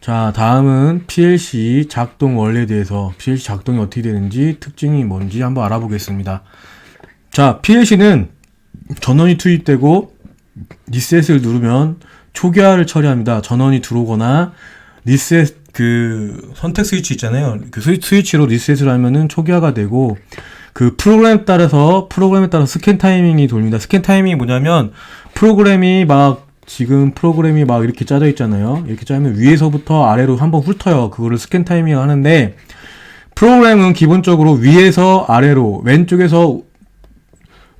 자, 다음은 PLC 작동 원리에 대해서 PLC 작동이 어떻게 되는지 특징이 뭔지 한번 알아보겠습니다. 자, PLC는 전원이 투입되고 리셋을 누르면 초기화를 처리합니다. 전원이 들어오거나 리셋 그 선택 스위치 있잖아요. 그 스위- 스위치로 리셋을 하면은 초기화가 되고 그 프로그램 따라서 프로그램에 따라 스캔 타이밍이 돌립니다. 스캔 타이밍이 뭐냐면 프로그램이 막 지금 프로그램이 막 이렇게 짜져 있잖아요. 이렇게 짜면 위에서부터 아래로 한번 훑어요. 그거를 스캔 타이밍 하는데 프로그램은 기본적으로 위에서 아래로 왼쪽에서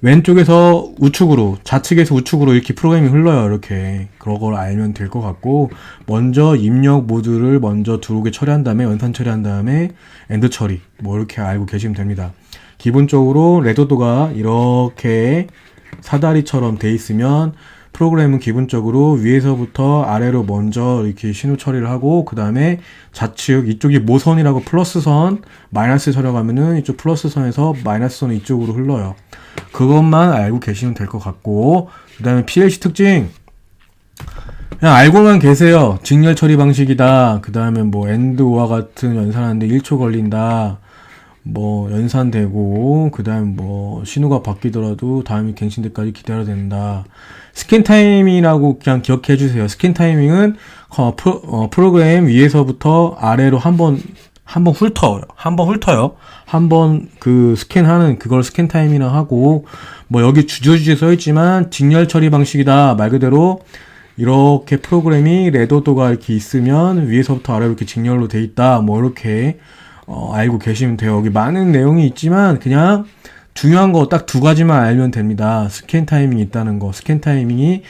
왼쪽에서 우측으로 좌측에서 우측으로 이렇게 프로그램이 흘러요 이렇게 그런 걸 알면 될 것 같고 먼저 입력 모드를 먼저 들어오게 처리한 다음에 연산 처리한 다음에 엔드 처리 뭐 이렇게 알고 계시면 됩니다 기본적으로 레더도가 이렇게 사다리처럼 돼 있으면 프로그램은 기본적으로 위에서부터 아래로 먼저 이렇게 신호 처리를 하고 그 다음에 좌측 이쪽이 모선이라고 플러스 선 마이너스 처리하면은 이쪽 플러스 선에서 마이너스 선이 이쪽으로 흘러요. 그것만 알고 계시면 될 것 같고 그 다음에 PLC 특징 그냥 알고만 계세요. 직렬 처리 방식이다. 그 다음에 뭐 엔드와 같은 연산하는데 1초 걸린다. 뭐 연산되고 그 다음 뭐 신호가 바뀌더라도 다음이 갱신 때까지 기다려야 된다. 스캔 타이밍이라고 그냥 기억해 주세요. 스캔 타이밍은 어, 프로, 어, 프로그램 위에서부터 아래로 한번 한번 훑어요. 한번 훑어요. 한번 그 스캔하는 그걸 스캔 타임이라 하고 뭐 여기 주저주저 써 있지만 직렬 처리 방식이다. 말 그대로 이렇게 프로그램이 레더도가 이렇게 있으면 위에서부터 아래로 이렇게 직렬로 돼 있다. 뭐 이렇게 어, 알고 계시면 돼요. 여기 많은 내용이 있지만 그냥 중요한 거 딱 두 가지만 알면 됩니다. 스캔 타이밍이 있다는 거. 스캔 타이밍이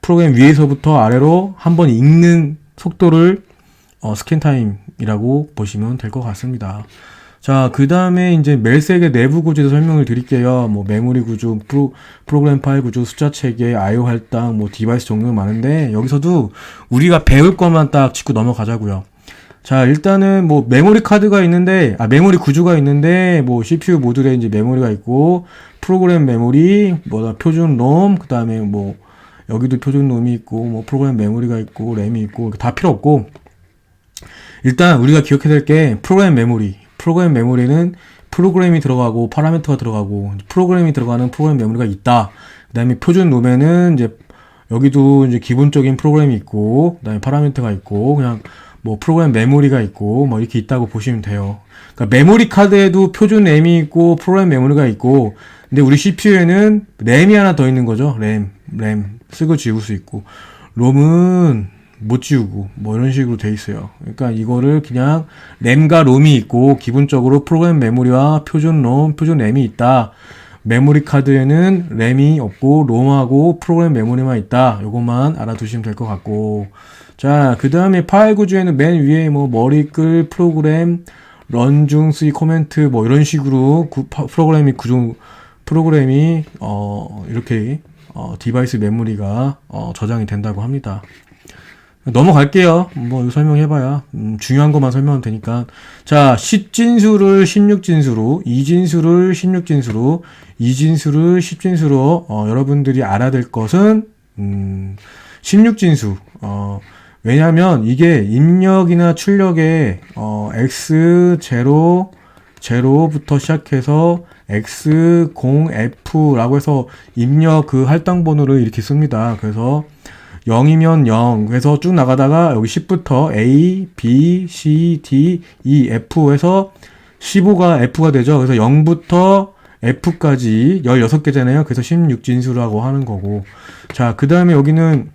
프로그램 위에서부터 아래로 한 번 읽는 속도를 어, 스캔 타임이라고 보시면 될 것 같습니다. 자, 그 다음에 이제 멜색의 내부 구조도 설명을 드릴게요. 뭐, 메모리 구조, 프로, 프로그램 파일 구조, 숫자 체계, IO 할당, 뭐, 디바이스 종류가 많은데, 여기서도 우리가 배울 것만 딱 짚고 넘어가자고요. 자, 일단은 뭐, 메모리 카드가 있는데, 아, 메모리 구조가 있는데, 뭐, CPU 모듈에 이제 메모리가 있고, 프로그램 메모리, 뭐다, 표준 롬, 그 다음에 뭐, 여기도 표준 롬이 있고, 뭐, 프로그램 메모리가 있고, 램이 있고, 다 필요 없고, 일단 우리가 기억해야 될 게 프로그램 메모리. 프로그램 메모리는 프로그램이 들어가고 파라미터가 들어가고 프로그램이 들어가는 프로그램 메모리가 있다. 그 다음에 표준 롬에는 이제 여기도 이제 기본적인 프로그램이 있고 그 다음에 파라미터가 있고 그냥 뭐 프로그램 메모리가 있고 뭐 이렇게 있다고 보시면 돼요. 그러니까 메모리 카드에도 표준 램이 있고 프로그램 메모리가 있고 근데 우리 CPU에는 램이 하나 더 있는 거죠. 램, 램 쓰고 지울 수 있고 롬은 못 지우고 뭐 이런 식으로 돼 있어요. 그러니까 이거를 그냥 램과 롬이 있고 기본적으로 프로그램 메모리와 표준 롬, 표준 램이 있다. 메모리 카드에는 램이 없고 롬하고 프로그램 메모리만 있다. 요것만 알아두시면 될 것 같고. 자, 그 다음에 파일 구조에는 맨 위에 뭐 머리끌 프로그램, 런중, 쓰이 코멘트 뭐 이런 식으로 구- 파- 프로그램이 구조 프로그램이 어 이렇게 어 디바이스 메모리가 어 저장이 된다고 합니다. 넘어갈게요. 뭐 설명해봐야 음, 중요한 것만 설명하면 되니까 자 10진수를 16진수로 2진수를 16진수로 2진수를 10진수로 어, 여러분들이 알아야 될 것은 음, 16진수 어, 왜냐하면 이게 입력이나 출력에 어, x0 0부터 시작해서 x0f라고 해서 입력 그 할당 번호를 이렇게 씁니다. 그래서 0이면 0. 그래서 쭉 나가다가 여기 10부터 A, B, C, D, E, F에서 15가 F가 되죠. 그래서 0부터 F까지 16개잖아요. 그래서 16진수라고 하는 거고. 자, 그 다음에 여기는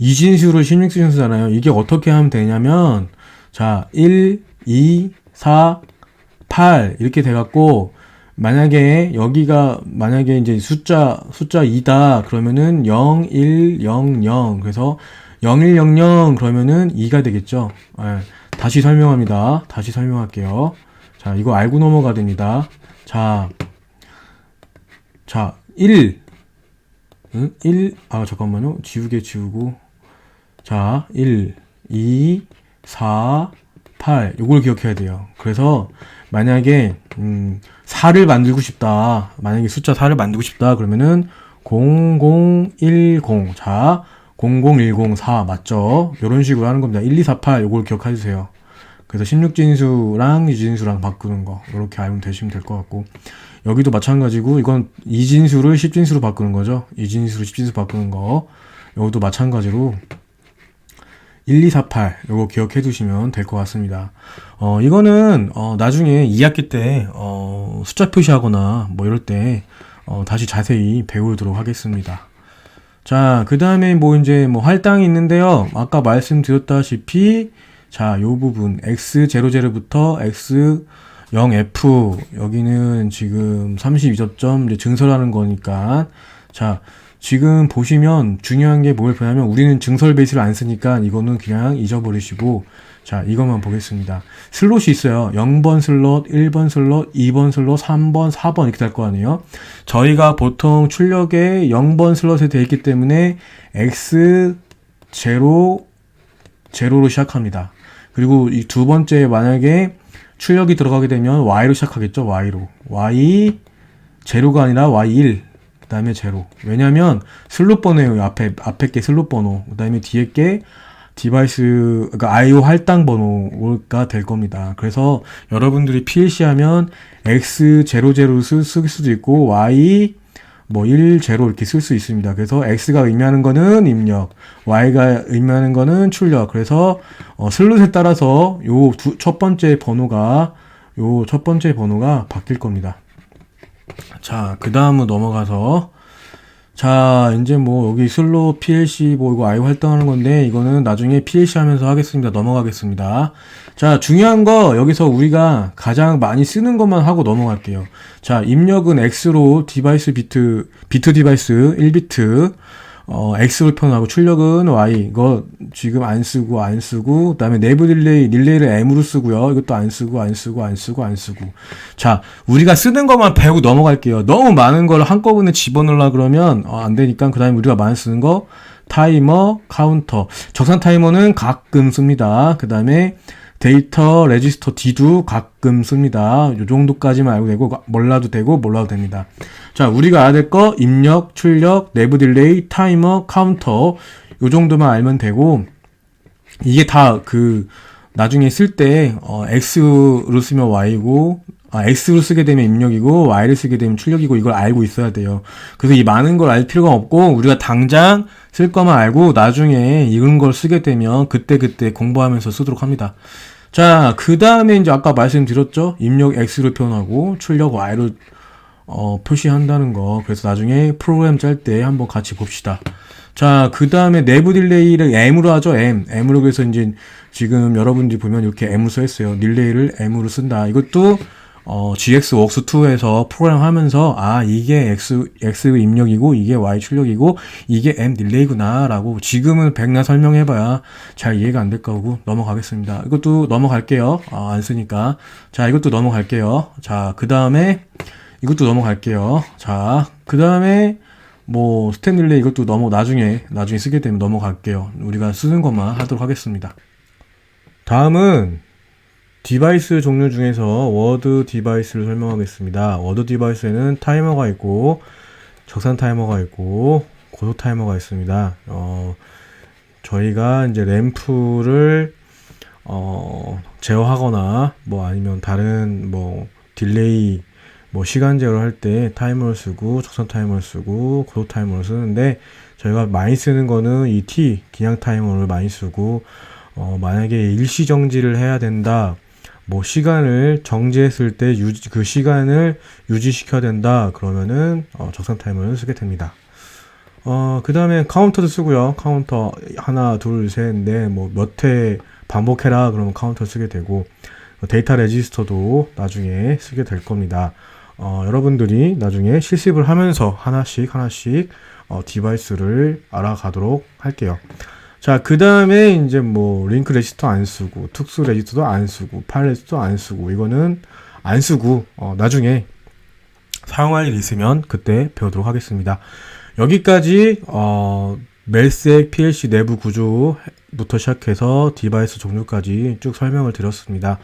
2진수를 16진수잖아요. 이게 어떻게 하면 되냐면, 자, 1, 2, 4, 8 이렇게 돼 갖고 만약에 여기가 만약에 이제 숫자 숫자 2다 그러면은 0 1 0 0 그래서 0 1 0 0 그러면은 2가 되겠죠. 예, 다시 설명합니다. 다시 설명할게요. 자, 이거 알고 넘어가야 됩니다. 자. 자, 1 응? 1 아, 잠깐만요. 지우개 지우고 자, 1 2 4 8 요걸 기억해야 돼요. 그래서 만약에 음 4를 만들고 싶다. 만약에 숫자 4를 만들고 싶다. 그러면은 0010 자, 00104 맞죠? 이런 식으로 하는 겁니다. 1248 요걸 기억해 주세요. 그래서 16진수랑 이진수랑 바꾸는 거 이렇게 알면 되시면 될 것 같고 여기도 마찬가지고 이건 이진수를 10진수로 바꾸는 거죠. 이진수를 10진수 바꾸는 거 여기도 마찬가지로 1248 요거 기억해 두시면 될 것 같습니다. 어 이거는 어 나중에 2학기 때 어, 숫자 표시하거나 뭐 이럴 때 어, 다시 자세히 배우도록 하겠습니다. 자, 그 다음에 뭐 이제 뭐 할당이 있는데요. 아까 말씀드렸다시피 자, 요 부분 x00부터 x0f 여기는 지금 32접점 이제 증설하는 거니까 자, 지금 보시면 중요한 게뭘 보냐면 우리는 증설 베이스를 안 쓰니까 이거는 그냥 잊어버리시고 자, 이것만 보겠습니다. 슬롯이 있어요. 0번 슬롯, 1번 슬롯, 2번 슬롯, 3번, 4번 이렇게 될 거 아니에요. 저희가 보통 출력에 0번 슬롯에 되어 있기 때문에 x 0 제로로 시작합니다. 그리고 이 두 번째 만약에 출력이 들어가게 되면 y로 시작하겠죠. y로. y 제로가 아니라 y1 그 다음에 제로. 왜냐면 슬롯 번호예요. 앞에 앞에 게 슬롯 번호. 그 다음에 뒤에 게 디바이스 그러니까 IO 할당 번호가 될 겁니다. 그래서 여러분들이 PLC 하면 X00를 쓸, 쓸 수도 있고 Y 뭐10 이렇게 쓸 수 있습니다. 그래서 X가 의미하는 거는 입력, Y가 의미하는 거는 출력. 그래서 어, 슬롯에 따라서 요 첫 번째 번호가 요 첫 번째 번호가 바뀔 겁니다. 자, 그 다음으로 넘어가서 자, 이제 뭐 여기 슬로 PLC 뭐 이거 아이 활동하는 건데 이거는 나중에 PLC 하면서 하겠습니다. 넘어가겠습니다. 자, 중요한 거 여기서 우리가 가장 많이 쓰는 것만 하고 넘어갈게요. 자, 입력은 X로 디바이스 비트 비트 디바이스 1비트 어, X로 표현하고 출력은 Y. 이거 지금 안 쓰고 안 쓰고 그다음에 내부 릴레이 릴레이를 M으로 쓰고요. 이것도 안 쓰고 안 쓰고 안 쓰고 안 쓰고. 자, 우리가 쓰는 것만 배우고 넘어갈게요. 너무 많은 걸 한꺼번에 집어넣으려 그러면 어, 안 되니까 그다음에 우리가 많이 쓰는 거 타이머, 카운터. 적산 타이머는 가끔 씁니다. 그다음에 데이터 레지스터 D도 가끔 씁니다. 요 정도까지만 알고 되고 몰라도 되고 몰라도 됩니다. 자, 우리가 알아야 될 거 입력, 출력, 내부 딜레이, 타이머, 카운터 요 정도만 알면 되고 이게 다 그 나중에 쓸때 어, X로 쓰면 Y고 아, X로 쓰게 되면 입력이고 Y를 쓰게 되면 출력이고 이걸 알고 있어야 돼요. 그래서 이 많은 걸 알 필요가 없고 우리가 당장 쓸 거만 알고 나중에 이런 걸 쓰게 되면 그때 그때 공부하면서 쓰도록 합니다. 자, 그 다음에 이제 아까 말씀드렸죠? 입력 X로 표현하고 출력 Y로 어, 표시한다는 거. 그래서 나중에 프로그램 짤 때 한번 같이 봅시다. 자, 그 다음에 내부 딜레이를 M으로 하죠, M. M으로 그래서 이제 지금 여러분들이 보면 이렇게 M으로 써있어요. 딜레이를 M으로 쓴다. 이것도 어, GX Works 2에서 프로그램 하면서, 아, 이게 X, X 입력이고, 이게 Y 출력이고, 이게 M 딜레이구나, 라고 지금은 백나 설명해봐야 잘 이해가 안 될 거고, 넘어가겠습니다. 이것도 넘어갈게요. 아, 안 쓰니까. 자, 이것도 넘어갈게요. 자, 그 다음에, 이것도 넘어갈게요. 자, 그 다음에, 뭐, 스탠 딜레이 이것도 넘어, 나중에, 나중에 쓰게 되면 넘어갈게요. 우리가 쓰는 것만 하도록 하겠습니다. 다음은, 디바이스 종류 중에서 워드 디바이스를 설명하겠습니다. 워드 디바이스에는 타이머가 있고 적산 타이머가 있고 고도 타이머가 있습니다. 어, 저희가 이제 램프를 어, 제어하거나 뭐 아니면 다른 뭐 딜레이 뭐 시간 제어를 할 때 타이머를 쓰고 적산 타이머를 쓰고 고도 타이머를 쓰는데 저희가 많이 쓰는 거는 이 T 기냥 타이머를 많이 쓰고 어, 만약에 일시 정지를 해야 된다. 뭐 시간을 정지했을 때 유지, 그 시간을 유지시켜야 된다. 그러면은 어, 적산 타이머를 쓰게 됩니다. 어, 그 다음에 카운터도 쓰고요. 카운터 하나, 둘, 셋, 넷, 뭐 몇 회 반복해라. 그러면 카운터 쓰게 되고 데이터 레지스터도 나중에 쓰게 될 겁니다. 어, 여러분들이 나중에 실습을 하면서 하나씩 하나씩 어, 디바이스를 알아가도록 할게요. 자, 그 다음에 이제 뭐 링크 레지스터 안 쓰고 특수 레지스터도 안 쓰고 파일 레지스터 안 쓰고 이거는 안 쓰고 어, 나중에 사용할 일 있으면 그때 배우도록 하겠습니다. 여기까지 어, 멜색 PLC 내부 구조부터 시작해서 디바이스 종류까지 쭉 설명을 드렸습니다.